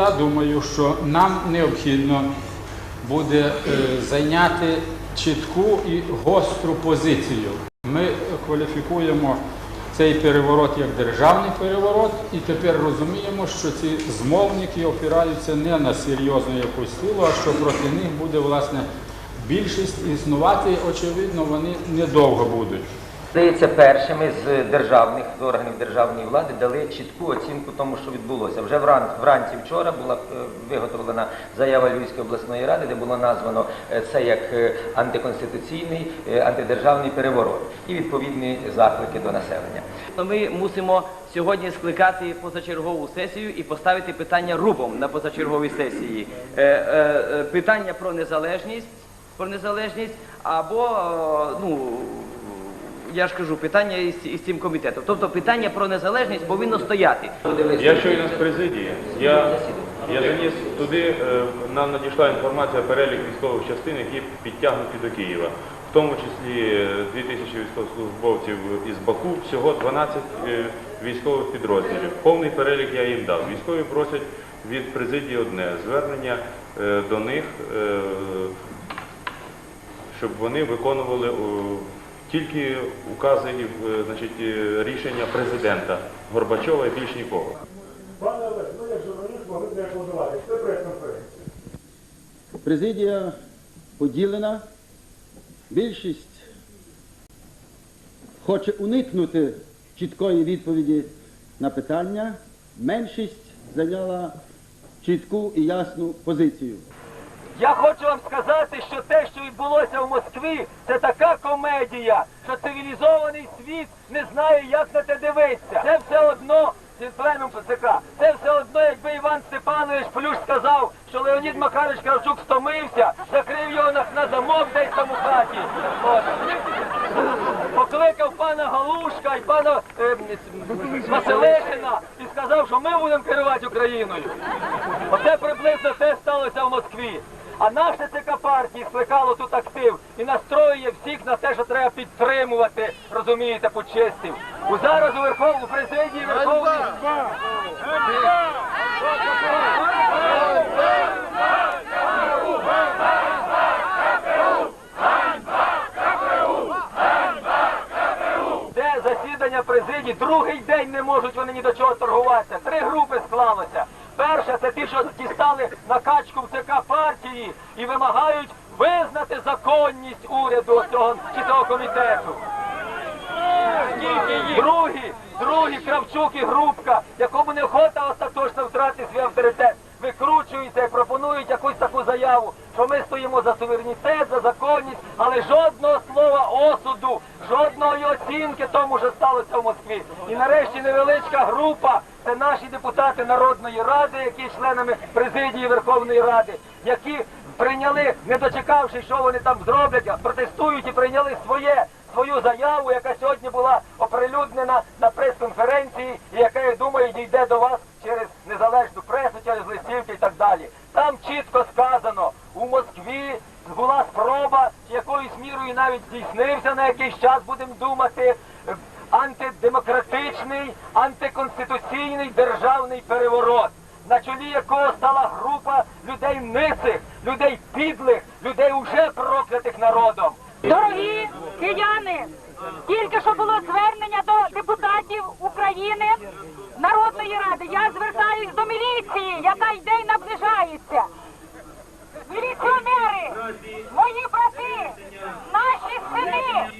я думаю, що нам необхідно буде е, зайняти чітку і гостру позицію. Ми кваліфікуємо цей переворот як державний переворот, і тепер розуміємо, що ці змовники опираються не на серйозну якусь силу, а що проти них буде власне більшість існувати. Очевидно, вони недовго будуть. Здається, першими з державних з органів державної влади дали чітку оцінку тому, що відбулося. Вже вран- вранці вчора була е, виготовлена заява Львівської обласної ради, де було названо е, це як е, антиконституційний, антидержавний переворот і відповідні заклики до населення. Ми мусимо сьогодні скликати позачергову сесію і поставити питання рубом на позачерговій сесії. Питання про незалежність, про незалежність або ну. Я ж кажу, питання із, із цим комітетом. Тобто питання про незалежність повинно стояти. Я щойно з президії. Я, я заніс туди, е, нам надійшла інформація перелік військових частин, які підтягнуті до Києва. В тому числі е, 2000 військовослужбовців із Баку, всього 12 е, військових підрозділів. Повний перелік я їм дав. Військові просять від президії одне звернення е, до них, щоб вони виконували тільки укази і е, значить, е, рішення президента Горбачова і більш нікого. Пане Олег, ну як журналіст могли б не аплодувати. Це прес-конференція. Президія поділена. Більшість хоче уникнути чіткої відповіді на питання. Меншість зайняла чітку і ясну позицію. Я хочу вам сказати, що те, що відбулося в Москві, це така комедія, що цивілізований світ не знає, як на те дивитися. Це все одно, це пленум ПЦК, це все одно, якби Іван Степанович Плюш сказав, що Леонід Макарович Кравчук стомився, закрив його на, на замок десь там у хаті. Покликав пана Галушка і пана е, Василишина і сказав, що ми будемо керувати Україною. Оце приблизно те сталося в Москві. А наше ЦК партії скликало тут актив і настроює всіх на те, що треба підтримувати, розумієте, почистів. У зараз у Верховному президії Верховної де засідання президії, другий день не можуть вони ні до чого торгуватися. Три групи склалося. Перша це ті, що дістали накачку в ЦК партії і вимагають визнати законність уряду цього чи цього комітету. Другі, другі Кравчук і Грубка, якому неохота остаточно втратити свій авторитет, викручуються і пропонують якусь таку заяву, що ми стоїмо за суверенітет, за законність, але жодного слова осуду, жодної оцінки тому, що сталося в Москві. І нарешті невеличка група, депутати Народної Ради, які членами президії Верховної Ради, які прийняли, не дочекавши, що вони там зроблять, протестують і прийняли своє свою заяву, яка сьогодні була оприлюднена на прес-конференції, і яка, я думаю, дійде до вас через незалежну пресу, через листівки і так далі. Там чітко сказано, у Москві була спроба, якоюсь мірою навіть здійснився на якийсь час, будемо думати, антидемократичний, антиконституційний державний переворот на чолі якого стала група людей нисих, людей підлих, людей уже проклятих народом. Дорогі кияни, тільки що було звернення до депутатів України Народної Ради. Я звертаюсь до міліції, яка йде і наближається. Міліціонери, мої брати, наші сини,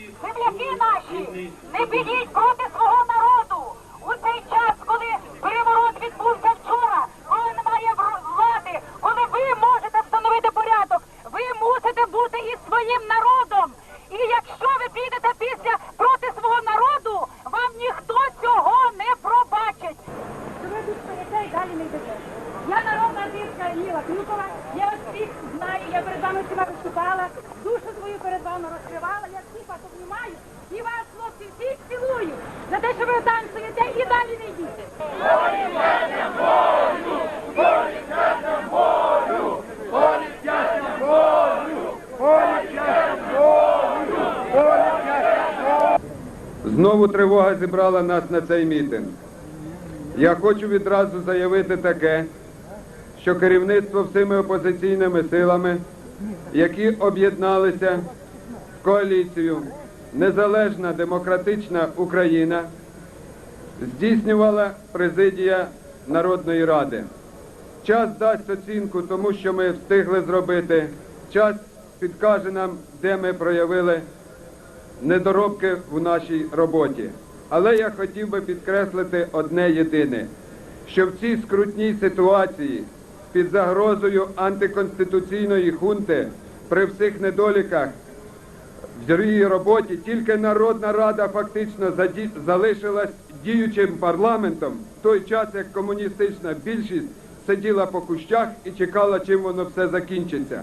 земляки не підіть проти свого народу. У цей час, коли переворот відбувся вчора, коли немає влади, коли ви можете встановити порядок, ви мусите бути із своїм народом. І якщо ви підете після проти свого народу, вам ніхто цього не пробачить. Далі не. Я народна артистка Ніла Крюкова, я вас всіх знаю, я перед вами всіма виступала, душу свою перед вами розкривала, я всіх вас обнімаю і вас, хлопці, всіх цілую за те, що ви стоїте і далі не йдете. Знову тривога зібрала нас на цей мітинг. Я хочу відразу заявити таке, що керівництво всіми опозиційними силами, які об'єдналися в коаліцію Незалежна демократична Україна, здійснювала президія Народної Ради. Час дасть оцінку тому, що ми встигли зробити. Час підкаже нам, де ми проявили недоробки в нашій роботі. Але я хотів би підкреслити одне єдине, що в цій скрутній ситуації під загрозою антиконституційної хунти при всіх недоліках в її роботі тільки Народна Рада фактично залишилась діючим парламентом в той час, як комуністична більшість сиділа по кущах і чекала, чим воно все закінчиться.